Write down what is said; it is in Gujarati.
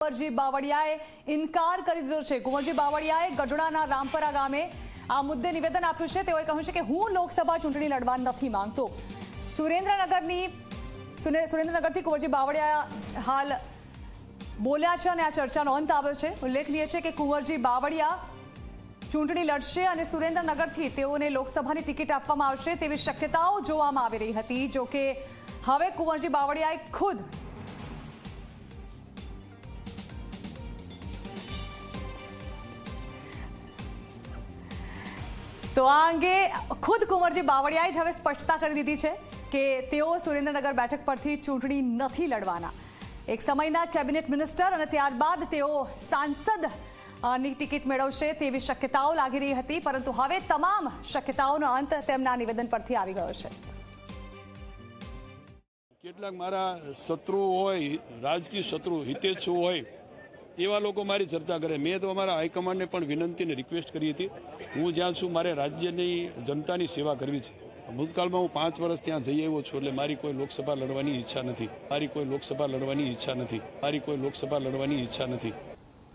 કુંવરજી બાવળિયાએ ઇનકાર કરી દીધો છે. કુંવરજી બાવળિયાએ ગઢડાના રામપરા ગામે આ મુદ્દે નિવેદન આપ્યું છે. તેઓએ કહ્યું છે કે હું લોકસભા ચૂંટણી લડવા નથી માંગતો. સુરેન્દ્રનગરની સુરે- સુરેન્દ્રનગરથી કુંવરજી બાવળિયા હાલ બોલ્યા છે અને આ ચર્ચાનો અંત આવ્યો છે. ઉલ્લેખનીય છે કે કુંવરજી બાવળિયા ચૂંટણી લડશે અને સુરેન્દ્રનગરથી તેઓને લોકસભાની ટિકિટ આપવામાં આવશે તેવી શક્યતાઓ જોવામાં આવી રહી હતી. જોકે હવે કુંવરજી બાવળિયાએ ખુદ તો આ અંગે ખુદ કુંવરજી બાવળિયાએ જ હવે સ્પષ્ટતા કરી દીધી છે કે તેઓ સુરેન્દ્રનગર બેઠક પરથી ચૂંટણી નથી લડવાના. એક સમયના કેબિનેટ મિનિસ્ટર અને ત્યારબાદ તેઓ સાંસદની ટિકિટ મેળવશે તેવી શક્યતાઓ લાગી રહી હતી, પરંતુ હવે તમામ શક્યતાઓનો અંત તેમના નિવેદન પરથી આવી ગયો છે. કેટલાક મારા શત્રુઓ હોય, રાજકીય શત્રુ હિતેચ્છુ હોય એવા લોકો મારી ચર્ચા કરે. મેં તો અમારા હાઈકમાન્ડને પણ વિનંતી અને રિક્વેસ્ટ કરી હતી. હું જ્યાં છું, મારે રાજ્યની જનતાની સેવા કરવી છે. ભૂતકાળમાં હું પાંચ વર્ષ ત્યાં જઈ આવ્યો છું, એટલે મારી કોઈ લોકસભા લડવાની ઈચ્છા નથી. મારી કોઈ લોકસભા લડવાની ઈચ્છા નથી. મારી કોઈ લોકસભા લડવાની ઈચ્છા નથી.